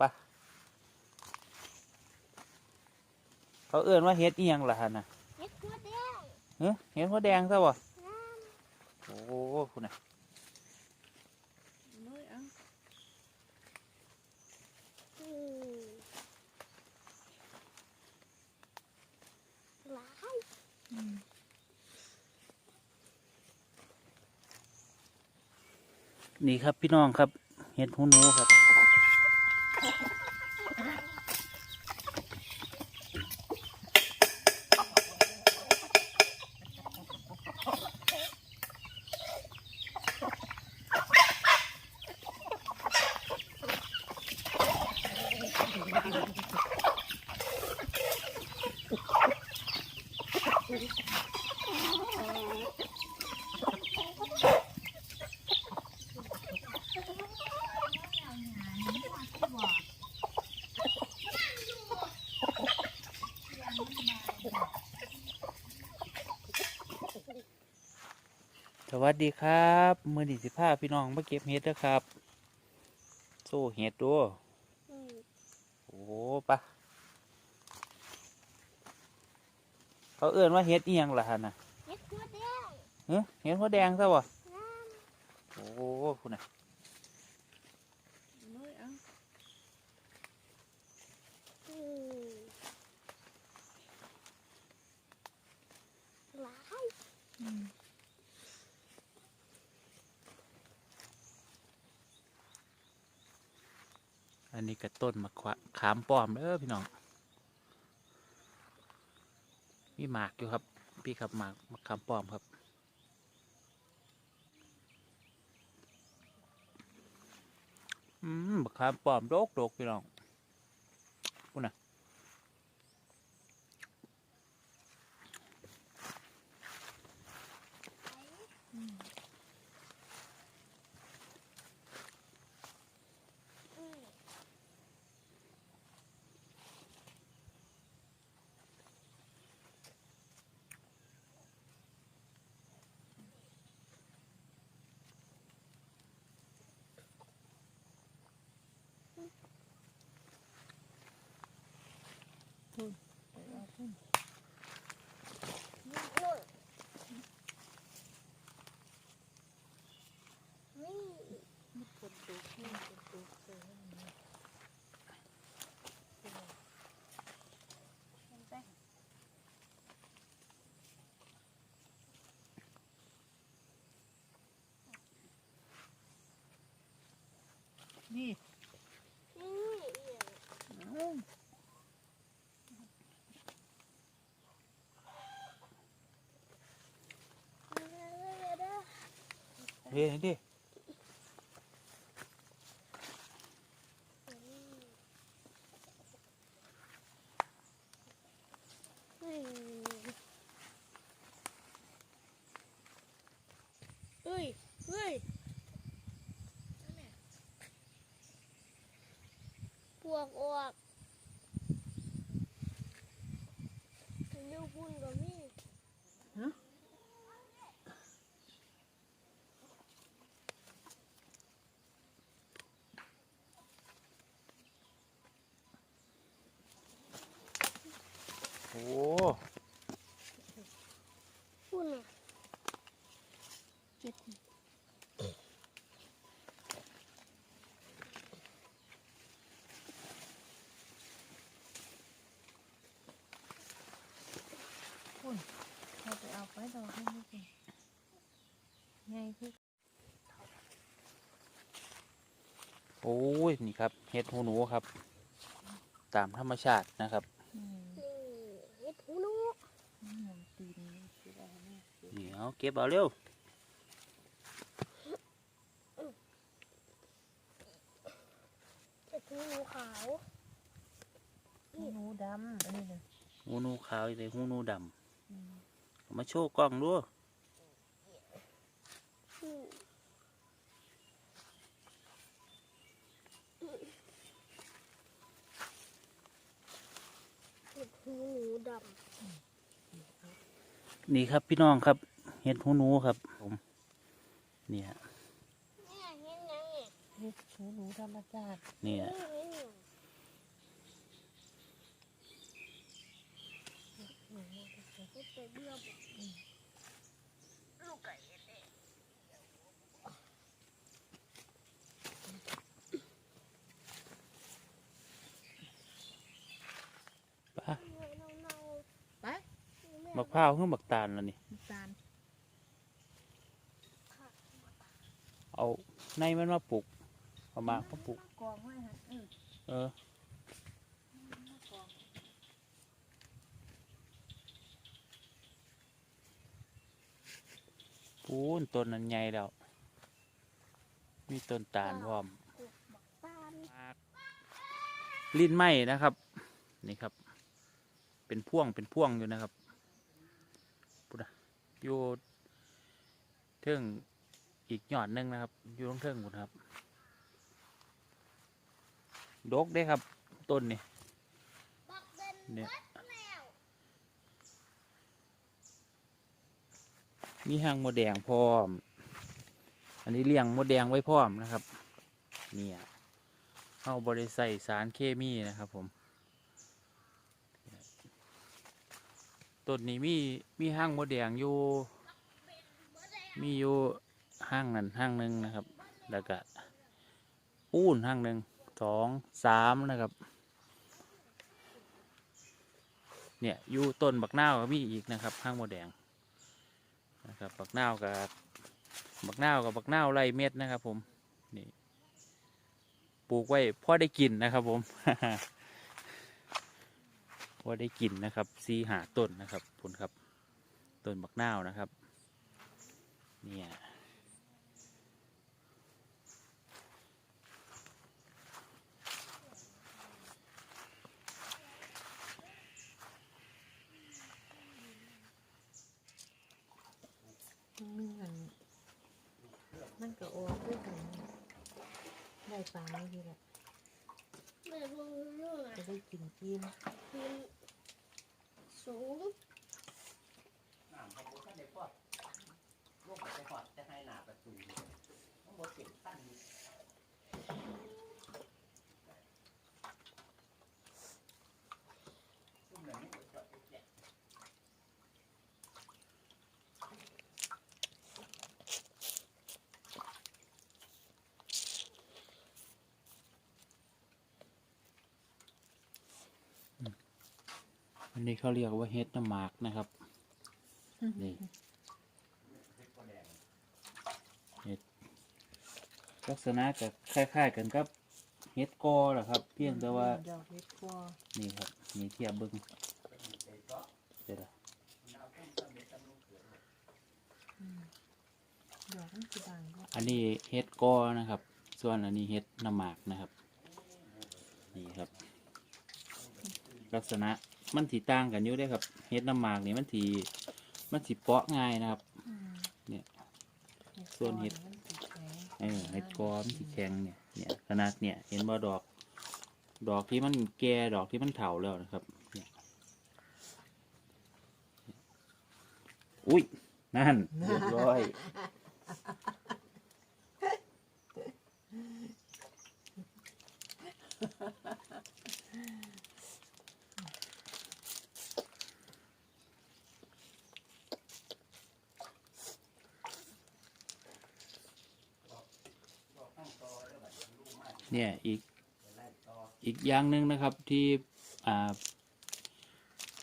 ปะเขาเอื้อนว่าเฮ็ดอีหยังล่ะฮะน่ะเฮ็ดตัวแดงเฮ้ยเห็ดหัวแดงซะบ่น้โอ้คุณน่ะเลยเอะำอืมหลายนี่ครับพี่น้องครับ เห็ดหูหนูครับ สวัสดีครับ มือดีสิพาพี่น้องมาเก็บเห็ดนะครับ โซ่เห็ดดูอืมโอ้ ปะเขาเอื้อนว่าเห็ดอีหยังล่ะฮะน่ะเฮ็ดตัวแดงเฮ้ยเห็ดหัวแดงซะบ่น้โอ้คุณน่ะ เลยเอะำอืมหลาย อันนี้ก็ต้นมะขวะขามป้อมเด้อพี่น้อง มีหมากอยู่ครับ พี่ครับหมากมะขามป้อมครับ อืมมะขามป้อมโดกโดกพี่น้องพูดนะ ไปเอาพุ่นมันกดตัวขึ้นกดตัวเสือให้มันนี่นี่อีก เอ้า เฮ้ยนี่ดิ เฮ้ย เฮ้ยปวกออกเร็วพุ่นกับมี่ โอ้พุ่นอะเจ็บคุณเราไปเอาไปดอกให้ไม่เป็นไงพี่โอ้ย นี่ครับ เห็ดหูหนูครับ ตามธรรมชาตินะครับ อืม นี่เฮ็ดหูหนู นี่หนังตีนนี่คืออะไรเนี่ย นี่ เอาเก็บเอาเร็วเฮ็ดหูหนูขาวหนูดำอันนี้นะหูหนูขาวเลยหูหนูดอืมำเอามาโชว์กล้องดูอืมเฮ็ดหูหนูดำนี่ครับพี่น้องครับ เฮ็ดหูหนูครับ ผมเนี่ยเฮ็ดหูหนูธรรมชาติเนี่ยบักพร้าวเพื่อบักตาลแล้วนี่ ในมันมาปลูกเอามากมาปลูกกองไว้ฮะเออเออมากองปูนต้นนั้นใหญ่แล้ว มีต้นตาลพร้อมปลูกบักตาลลิ้นไหมนะครับ นี่ครับ เป็นพ่วงเป็นพ่วงอยู่นะครับปุ๊ดะอยู่เทิง อีกยอดหนึ่งนะครับ อยู่ตรงเทิงหมดครับดกได้ครับต้นนี่เนี่ยมีหางมดแดงพร้อม อันนี้เลี้ยงมดแดงไว้พร้อมนะครับ เนี่ยเอาบริใส่สารเคมีนะครับผม ต้นนี้มีมีห้างมดแดงอยู่ มีอยู่ ห้างนั้นห้างหนึ่งนะครับ แล้วก็ปูนห้างหนึ่งสองสามนะครับเนี่ยอยู่ต้นบักนาวก็มีอีกนะครับห้างโมแดงนะครับบักนาวกับบักนาวกับบักนาวไรเม็ดนะครับผมนี่ปลูกไว้พอได้กินนะครับผมพอได้กินนะครับซีหาต้นนะครับผลครับต้นบักนาวนะครับเนี่ย มันมีเงินมันก็ออกด้วยกันได้ปลาไม่ดีแหละแม่เบิ่งเรื่องอะจะได้กินกินมันสูงน้ำเขาบอกท่านได้พอดลงไปพอดจะให้หนาประตูต้องบดเก็บตั้น นนี้เขาเรียกว่าเฮ็ดน้ำหมากนะครับ นี่ลักษณะก็คล้ายๆกันกับเฮ็ดกอแหละครับ เพียงแต่ว่า ดอกเล็กกว่านี่ครับมีเทียบเบิ้งเดี๋ยวนะอืมดอกมันคือดังก็อันนี้เฮ็ดกอนะครับ ส่วนอันนี้เฮ็ดน้ำหมากนะครับ นี่ครับ ลักษณะ มันถีต่างกันอยู่เด้อครับเฮ็ดน้ำหมากนี่มันถีมันสิเปาะง่ายนะครับอืมเนี่ยส่วนเห็ดมันสิแข็งเออเฮ็ดกอมันสิแข็งเนี่ยเนี่ยขนาดเนี่ยเห็นบ่ดอก ดอกที่มันแก่ดอกที่มันเถาแล้วนะครับเนี่ยอุ้ยนั่นเรียบร้อย เนี่ยอีกอีกอย่างหนึ่งนะครับที่อ่า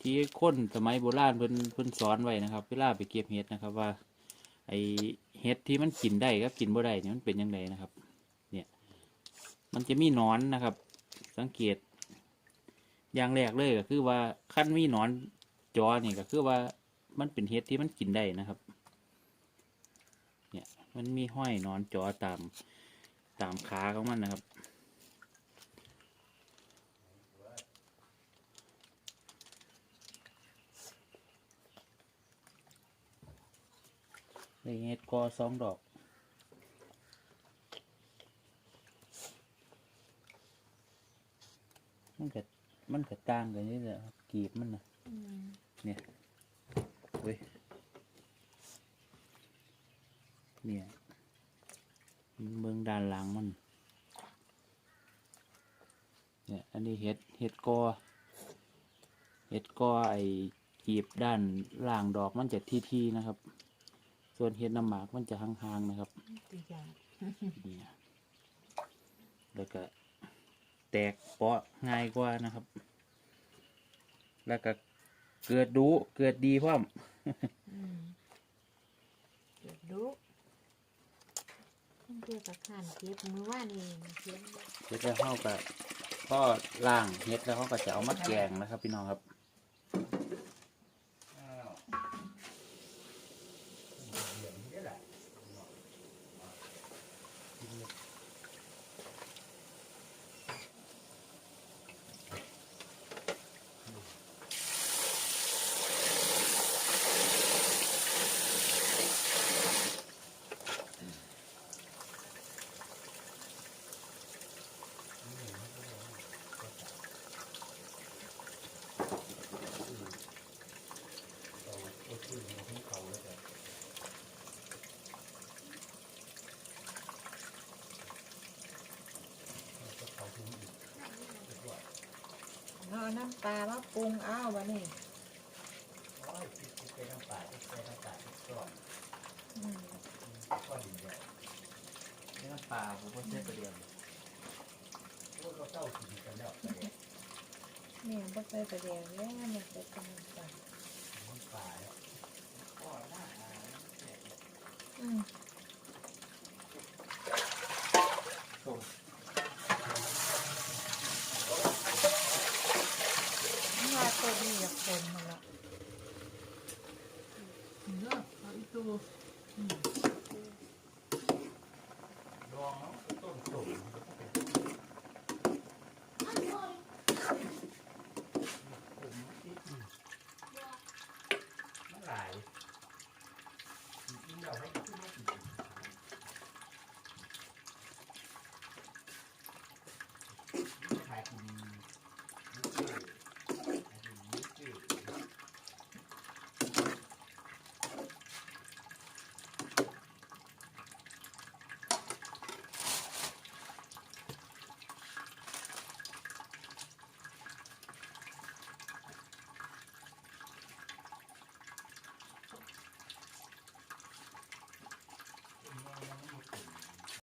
ที่คนสมัยโบราณเพิ่นเพิ่นสอนไว้นะครับเวลาไปเก็บเห็ดนะครับว่า ไอเห็ดที่มันกินได้กับกินบ่ได้เนี่ยมันเป็นยังไงนะครับ เนี่ย มันจะมีหนอนนะครับ สังเกต อย่างแรกเลยก็คือว่าขั้นมีหนอนจอนี่ก็คือว่ามันเป็นเห็ดที่มันกินได้นะครับ เนี่ยมันมีห้อยนอนจอตามตามขาของมันนะครับ ในเห็ดกอสองดอก มันก็มันก็ต่างกันนี่แหละครับกีบมันนะอืมเนี่ยเว้ยเนี่ยเบื้องด้านหลังมัน เนี่ย อันนี้เห็ดเห็ดกอเห็ดกอไอกีบด้านล่างดอกมันจะที่ๆนะครับ ส่วนเห็ดน้ำหมากมันจะห่างๆนะครับตีจานเนี่ยแล้วก็แตกเปาะง่ายกว่านะครับ แล้วก็เกิดดูเกิดดีพร้อมอืมเก็บดูต้องเกี่ยวกับขันเก็บมือว่านี่เก็บเดี๋ยวจะเข้ากับพ่อล่างเฮ็ดแล้วเขาก็จะเอามาแกงนะครับ พี่น้องครับ น้ำปลามาปรุงเอาวะนี่อืมน้ำปลาผมก็ใช้ประเดี๋ยวเนี่ยบ่ใส่ประเดี๋ยวแล้วเนี่ยใส่กำลังปลาอืม